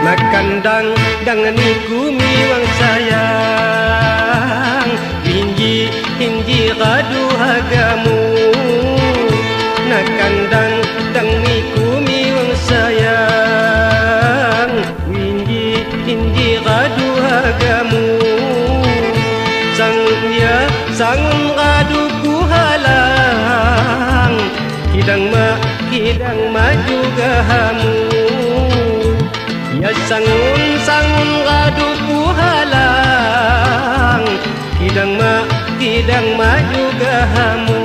Nak kandang dengan iku miwang sayang. Hinji hinji kadu hagamu Nak kandang dengan iku miwang sayang. Hinji hinji kadu hagamu Sang dia sang kadu ku halang. Kidang ma kidang maju gahamu Ya sangun sangun gadu ku halang Kidang ma kidang maju gahamu Ya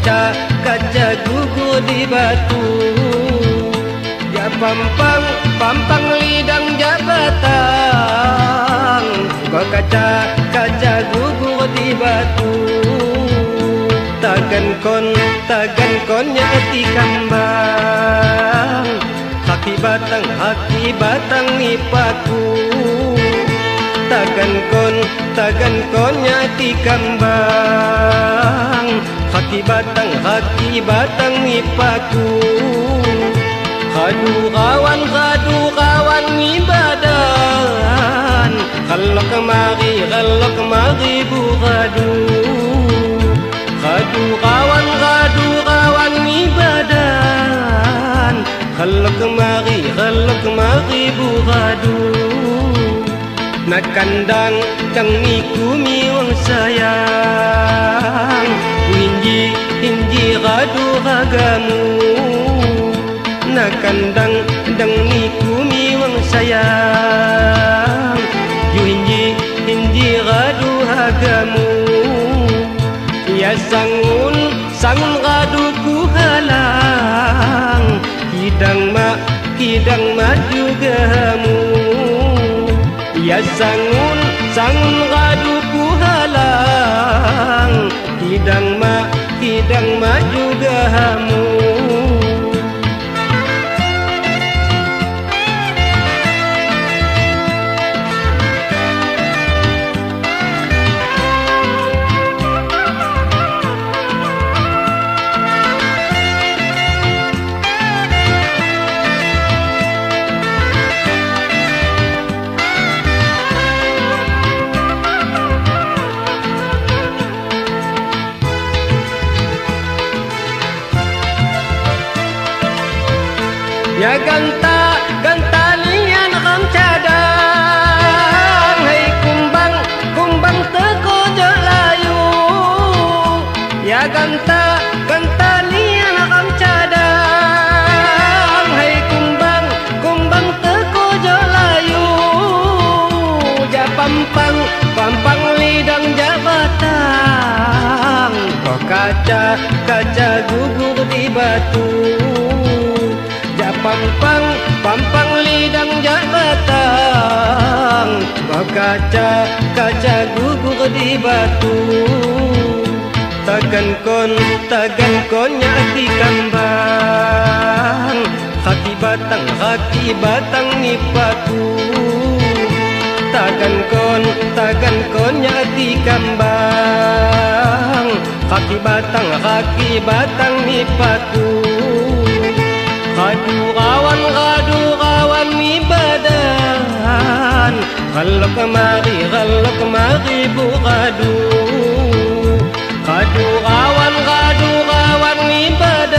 kaca kaca gugu di batu. Ya pampang, pampang lidang jabatan. Gua kaca, kaca gugur di batu. Tagan kon, tagan konnya eti kambang. Haki batang, haki batang nipaku Tagan kon, tagan konnya eti kambang Haki batang, haki batang nipaku Kadu kawan, kadu kawan ibadan. Kalau kemari, kalau kemari bukadu Kadu kawan, kadu kawan ibadan. Kalau kemari, kalau kemari bukadu Nak kandang, kang niku miwang sayang hinji kadu kagamu nak kandang dang niku miwang sayang. Yu hinji hinji gadu hagamu ya sangun sangun gadu ku halang. Kidang ma kidang maju gamu ya sangun sangun gadu ku halang. Kidang ma kidang maju gamu ganta, ganta lian kang cadang. Hai kumbang, kumbang teko jelayu Ya ganta, ganta lian kang cadang. Hai kumbang, kumbang teko jelayu Ja pampang, pampang lidang jabatang Kau kaca, kaca gugur di batu pampang pampang lidang jabatan Kau kaca gugur di batu. Tagan kon tagan kon nyati kambang. Hati batang hati batang nipaku Tagan kon tagan kon nyati kambang. Hati batang hati batang nipaku Kadu kawan, kadu kawan ibadan Kalau kemari, kalau kemari bukadu Kadu kawan, kadu kawan ibadan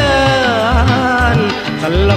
Kalau